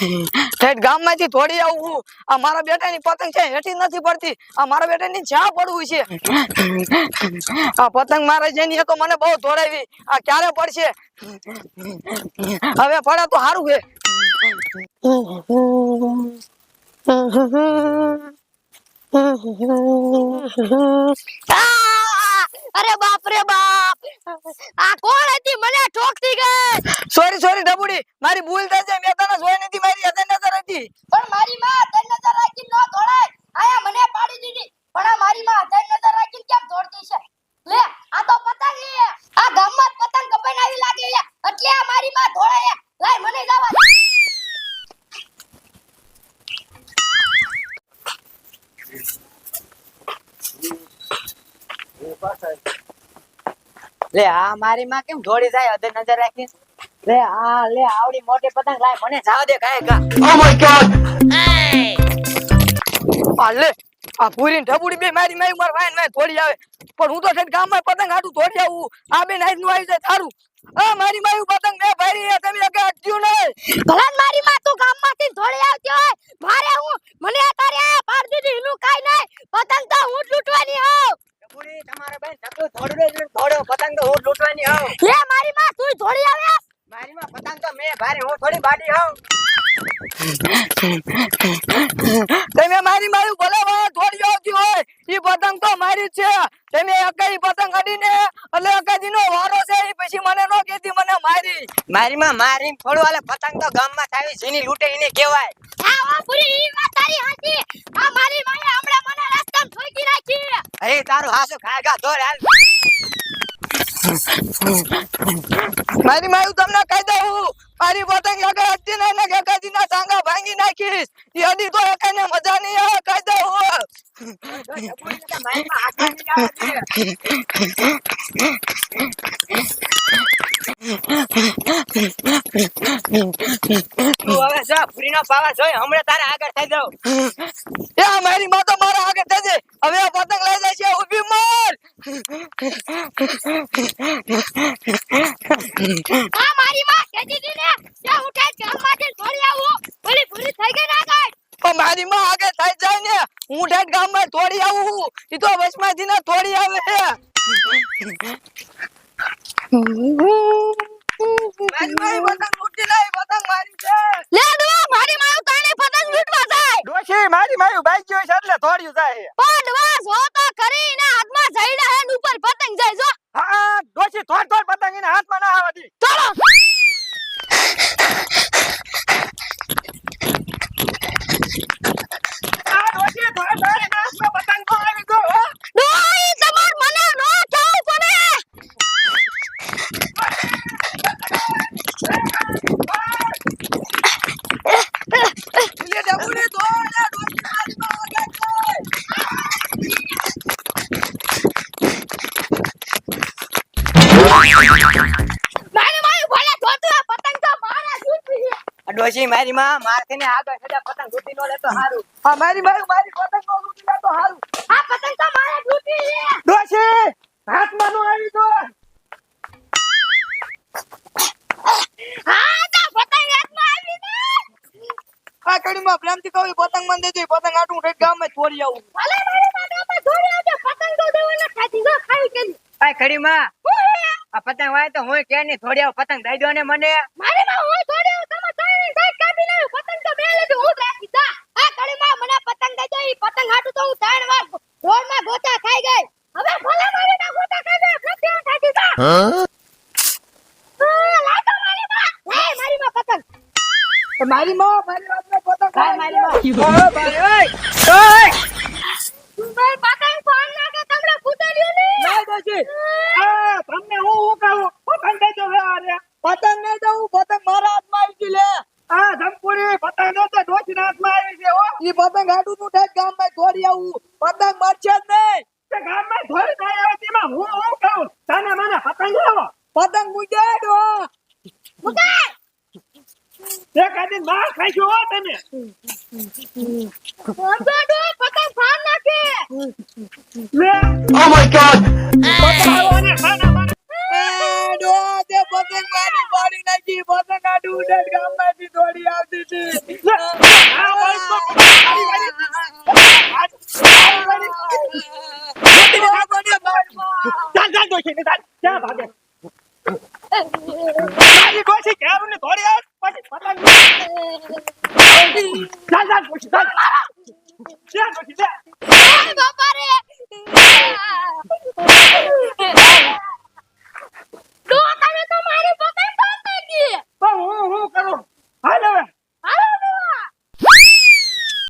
ઠેઠ ગામમાંથી થોડી આવું આ મારા બેટાની પતંગ છે હેઠી નથી પડતી. આ મારા બેટાની જ્યાં પડવું છે. આ પતંગ મારા જેની તો મને બહુ દોડાવી. આ ક્યારે પડશે? હવે પડે તો સારું છે અરે બાપ રે બાપ! આ કોણ હતી? મને ઠોકતી ગઈ! સોરી સોરી ડબુડી. મારી ભૂલ થઈ છે મેં તને જોઈ નથી મારી, હદે નજર હતી. પણ મારી માં તન નજર રાખી ન દોડાય આયા મને પાડી દીધી. પણ આ મારી માં તન નજર રાખી કેમ દોડતી છે? લે, આ તો પતંગ છે. આ ગામમાં પતંગ કપાઈને આવી લાગે છે. એટલે આ મારી માં દોડાય લાય, મને જવા લે, આ મારી માં કેમ દોડી જાય અધર નજર રાખી લે આ લે આવડી મોટી પતંગ લાય મને જાવ દે કાય કા આ લે આ પૂરી ઢબુડી બે મારી મારી માર વાયન મેં થોડી આવે. પણ હું તો ગામમાં પતંગ હાટું થોડી આવું. આ બે નાઈટનું આવી જાય થારું આ મારી મારી પતંગ મેં ભરી છે, તમે એક અટક્યું નહીં. ભલા મારી માં તું ગામમાંથી થોડી આવતી હોય મારે હું મને તારે આ પાડી દીધી એનું કાઈ નહીં પતંગ તો હું જ લૂંટવાની હોઉં પૂરી તમારે બેન નકરું થોડું રે થોડો પતંગ તો હું લૂંટવાની આવ લે મારી માં તું દોડી આવે મારી માં પતંગ તો મેં ભારે હું થોડી બાડી આવ તમે મારી મારી ભલે થોડી આવતી હોય ઈ પતંગ તો મારી છે. તમે એકાઈ પતંગ અડીને એટલે એકાદી નો વારો છે ઈ પછી મને નો કેતી મને મારી. મારી માં મારી થોડું હાલે પતંગ તો ગામમાં થાવી જેની લૂટે એને કહેવાય. હા પૂરી ઈ વાત તારી હાચી આ મારી માએ હમણાં મને રસ્તામાં ઠોકી નાખી. અરે તારું હાસુ ખાગા દોડ હાલ. મારી માયું તમને કહી દઉં મારી પતંગ આગળ હતી ને ને એકાદી ના સાંગા ભાંગી નાખીશ. યદી તો એકાઈને મજા નહીં આવે કહી દઉં મારી માં તો મારા આગળ થશે હવે પતંગ લઈ જાય છે ઊભી માર આ મારી માં કહેતી હતી ને કે હું કાંઈ ગામમાંથી દોડી આવું ઓલી પૂરી થઈ ગઈ ના ગઈ પણ મારી માં આગે થઈ જાય ને. હું ઠેઠ ગામમાં થોડી આવું એ તો વચમાંથી ને થોડી આવે છે. મારી મારી કાણે પતંગ મારી છે. મારી માં તાણે પતંગ લૂંટવા જાય. ડોશી મારી મારી બાઈક જોઈ છે એટલે થોડ્યું જાય પણ વાસ હો તો કરી ને હાથમાં જઈડા હે ને ઉપર પતંગ જાય જો હા ડોશી થોડ થોડ પતંગ એને હાથમાં ના આવવા દી ચલો આ ડોશી થોડ થોડ એના હાથમાં પતંગ તો આવી ગયો હો. ડોઈ તમાર મને નો ચાવ પડે લે ડબુડી થોડ, આ ડોશી મારી માં આગળ છે. મારી મારી ભલે જોતું પતંગ તો મારા સુતી છે. ડોશી મારી માં મારથી ને આગળ સજા પતંગ સુતી નો લેતો હારું. હા મારી મારી મારી પતંગ નો સુતી લે તો હારું. આ પતંગ તો મારા સુતી ડોશી હાથ હાથમાં નો આવી હા તો પતંગ હાથમાં આવી ને આ કડીમાં પ્રેમથી કહું પતંગ મને દેજો પતંગ આટું ઠેઠ ગામમાં છોડી આવું. ભલે મારી માં આવજો પતંગ તો દેવાના ખાધી જો ખાઈ કે આ કડી માં આ પતંગ વાય તો હું કે ની થોડી પતંગ દઈ દો ને મને? મારી માં હું થોડી હું તમે ત્રણે સાઈડ કાપી લે પતંગ તો બે લેજો હું રાખી દા. આ કડી માં મને પતંગ દઈ દો ઈ પતંગ હાટું તો હું ત્રણ વાર રોડમાં ગોતા ખાઈ ગઈ હવે ભલે મારી ના ગોતા ખાઈ ગઈ પ્રત્યે ખાધી દા હા? લાતો મારી માં. લે મારી માં પતંગ. મારી માં મારી વાતને પતંગ મારી માં. ઓય ભાઈ ઓય ઓય તું ભાઈ પતંગ ફોન નાખે તમને ફૂટેલ્યો ને ના દોશી આ તમને હું હું કહું પતંગ દઈ દો હવે આને પતંગ નહીં દઉં પતંગ મારા હાથમાં આવી ગઈ લે આ ધમપુરી પતંગ દે તો ડોશી ના હાથમાં આવી છે હો ઈ પતંગ હાડું નું ઠેક ગામમાં થોડી આવું પતંગ મરશે જ નહીં તે ગામમાં થોડી નહીં આવે તેમાં હું હું કહું તને મને પતંગ લાવો પતંગ મુજાડો મુકાય તે કાદી માર ખાઈશું હો તમે. પતંગ ફોન નાખે. ઓ માય ગોડ ડોસી ડોસી કેમ ને થોડી આ પછી પતંગ ચાલ ચાલ ડોસી ચાલ ચાલ ડોસી ચાલ બાપા રે!